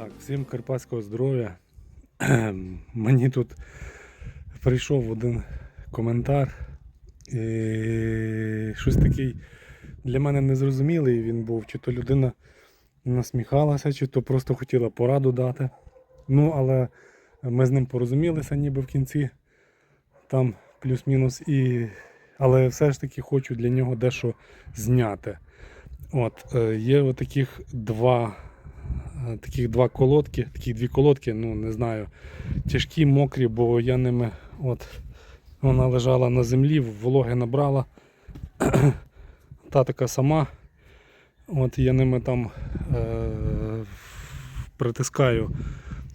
Так, всім карпатського здоров'я. Мені тут прийшов один коментар. І щось такий для мене незрозумілий він був. Чи то людина насміхалася, чи то просто хотіла пораду дати. Ну, але ми з ним порозумілися ніби в кінці. Там плюс-мінус. І... Але все ж таки хочу для нього дещо зняти. От, е, є отаких два таких два колодки, такі дві колодки, ну не знаю, тяжкі, мокрі, бо я ними от вона лежала на землі, вологи набрала. Та така сама. От я ними там е, притискаю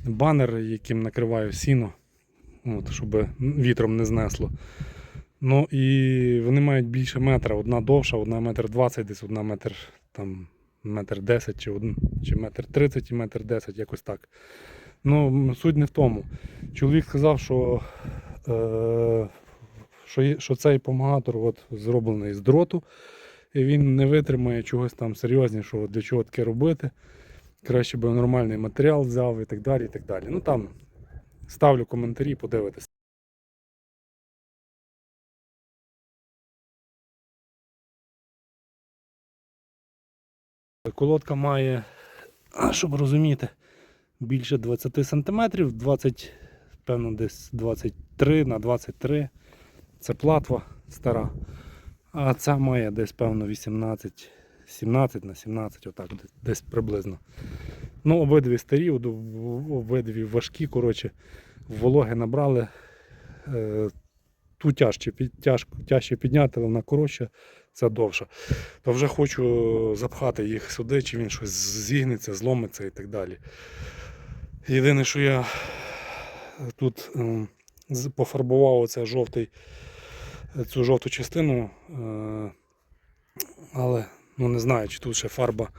банер, яким накриваю сіно, от, щоб вітром не знесло. Ну і вони мають більше метра. Одна довша, одна метр двадцять, десь одна метр там метр десять чи один, чи метр тридцять і метр десять, якось так. Ну, суть не в тому. Чоловік сказав, що, е, що, що цей помагатор от, зроблений з дроту, і він не витримає чогось там серйознішого, для чого таке робити. Краще би нормальний матеріал взяв і так далі. і так далі. Ну там ставлю коментарі, подивитися. Колодка має, щоб розуміти, більше 20 см, 20, певно, десь 23 на 23. Це платва стара. А ця має десь, певно, 18, 17 на 17, отак, десь- приблизно. Ну, обидві старі, обидві важкі, коротше, вологи набрали. Е, Ту тяжче, тяжче підняти, вона коротша, ця довша то вже хочу запхати їх сюди, чи він щось зігнеться, зломиться і так далі. Єдине, що я тут ем, пофарбував оце жовтий, цю жовту частину, е, але ну, не знаю, чи тут ще фарба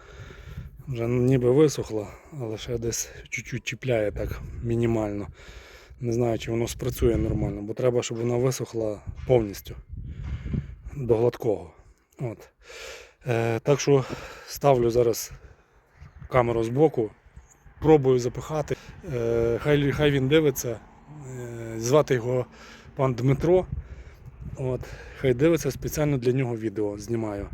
вже ніби висохла, але ще десь чуть-чуть чіпляє так мінімально. Не знаю, чи воно спрацює нормально, бо треба, щоб вона висохла повністю до гладкого. От. Е, так що ставлю зараз камеру збоку, пробую запихати. Е, хай, хай він дивиться. Е, звати його пан Дмитро. От, хай дивиться, спеціально для нього відео знімаю.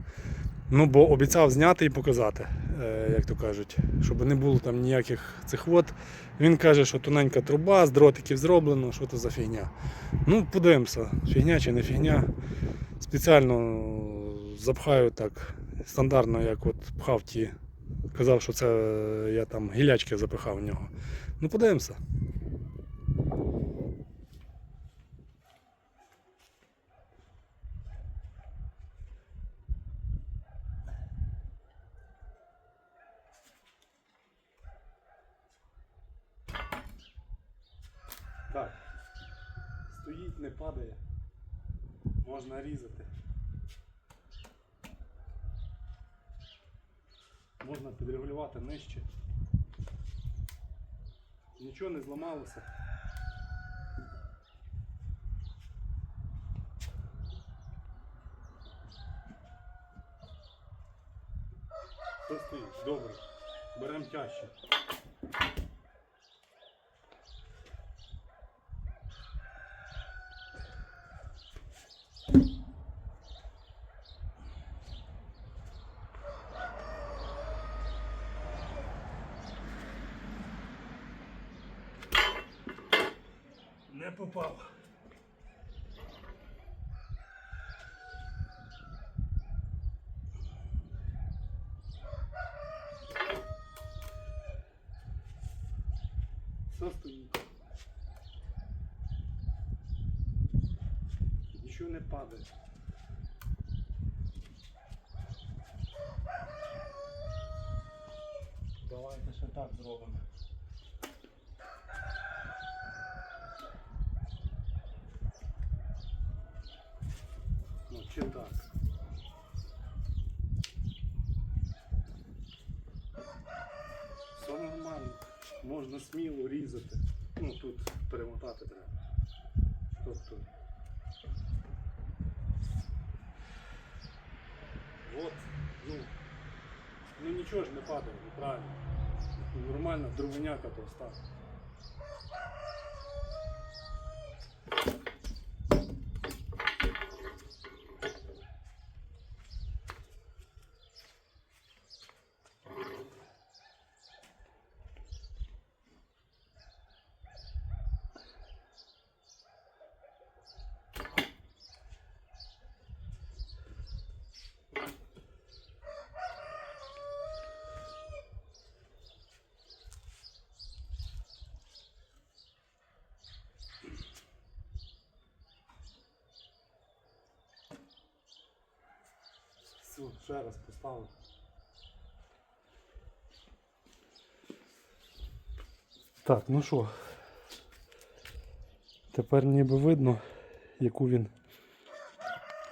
Ну, бо обіцяв зняти і показати, е, як то кажуть, щоб не було там ніяких цих вод. Він каже, що тоненька труба, з дротиків зроблено, що то за фігня. Ну, подивимося, фігня чи не фігня спеціально запхаю так стандартно, як от пхав ті. Казав, що це е, я там гілячки запихав в нього. Ну подивимося. Так. Стоїть, не падає. Можна різати. Можна підрегулювати нижче. Нічого не зламалося. Все добре. Беремо тяжче. Попав. Все стоїть. Нічого не падає. Давайте ще так зробимо. Ну, чи так? Все нормально. Можна сміло різати. Ну тут перемотати треба. Тобто. От, ну, ну нічого ж не падає, неправильно. Нормально, дровиняка товста. Все, ще раз поставив. Так, ну що, тепер ніби видно, яку він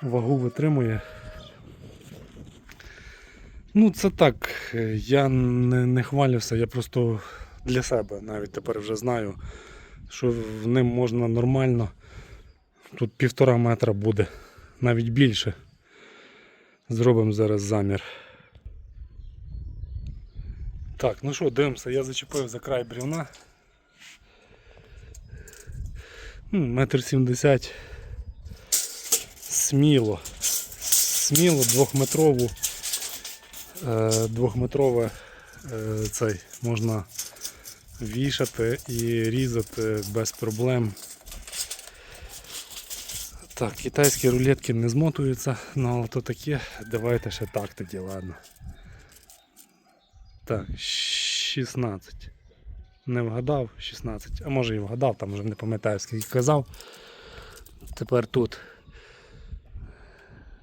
вагу витримує. Ну, це так, я не, не хвалюся, я просто для себе навіть тепер вже знаю, що в ним можна нормально. Тут півтора метра буде, навіть більше. Зробимо зараз замір. Так, ну що, дивимося, я зачепив за край брівна. Метр сімдесят. Сміло. Сміло двохметрову. Е, двохметрове е, цей можна вішати і різати без проблем. Так, китайські рулетки не змотуються, ну але то таке. Давайте ще так тоді, ладно. Так, 16. Не вгадав, 16. А може і вгадав, там вже не пам'ятаю скільки казав. Тепер тут.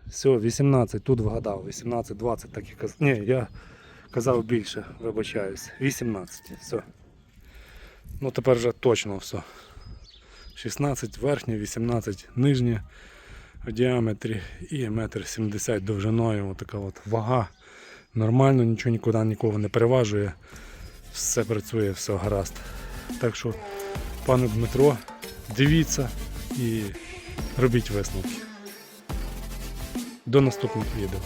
Все, 18, тут вгадав. 18, 20, так і казав. Ні, я казав більше, вибачаюсь. 18, все. Ну тепер вже точно все. 16 верхнє, 18 нижнє в діаметрі і 1,70 м довжиною. Отака от вага. Нормально, нічого нікуди нікого не переважує. Все працює, все гаразд. Так що, пане Дмитро, дивіться і робіть висновки. До наступних відео.